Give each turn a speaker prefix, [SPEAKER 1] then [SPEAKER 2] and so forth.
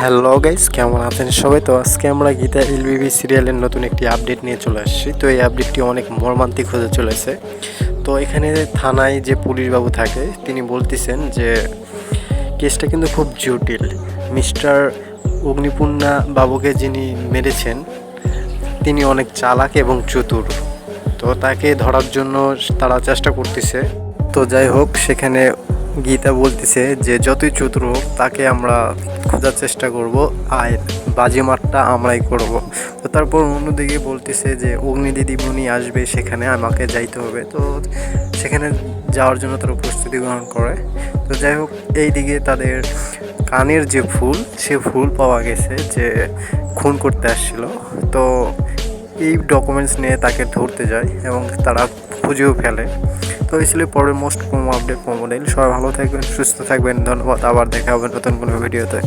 [SPEAKER 1] Hello guys কেমন আছেন সবাই? তো আজকে আমরা গীতা এলবিবি সিরিয়ালের নতুন একটি আপডেট নিয়ে চলে আসছি। তো এই আপডেটটি অনেক মর্মান্তিক হতে চলেছে। তো এখানে থানায় যে পুলিশ বাবু থাকে, তিনি বলতেছেন যে, কেসটা কিন্তু খুব জটিল। মিস্টার অগ্নিপূর্ণা বাবুকে যিনি মেরেছেন, তিনি অনেক চালাক এবং চতুর। তো তাকে ধরার জন্য তারা চেষ্টা করতেছে। তো যাই হোক, সেখানে গীতা বলতেছে যে, যতই চতুর হোক, তাকে আমরা খোঁজার চেষ্টা করব আর বাজিমারটা আমরাই করব। তো তারপর অন্যদিকে বলতেছে যে, অগ্নি দিদিমণি আসবে, সেখানে আমাকে যাইতে হবে। তো সেখানে যাওয়ার জন্য তারা প্রস্তুতি গ্রহণ করে। তো যাই হোক এই দিকে তাদের কানের যে ফুল, সে ফুল পাওয়া গেছে যে খুন করতে আসছিল। তো এই ডকুমেন্টস নিয়ে তাকে ধরতে যায় এবং তারা খুঁজেও ফেলে। তো এই ছিল পরের মোস্ট প্রোমো আপডেট প্রোমো সবাই ভালো থাকবেন, সুস্থ থাকবেন। ধন্যবাদ। আবার দেখা হবে নতুন কোনো ভিডিওতে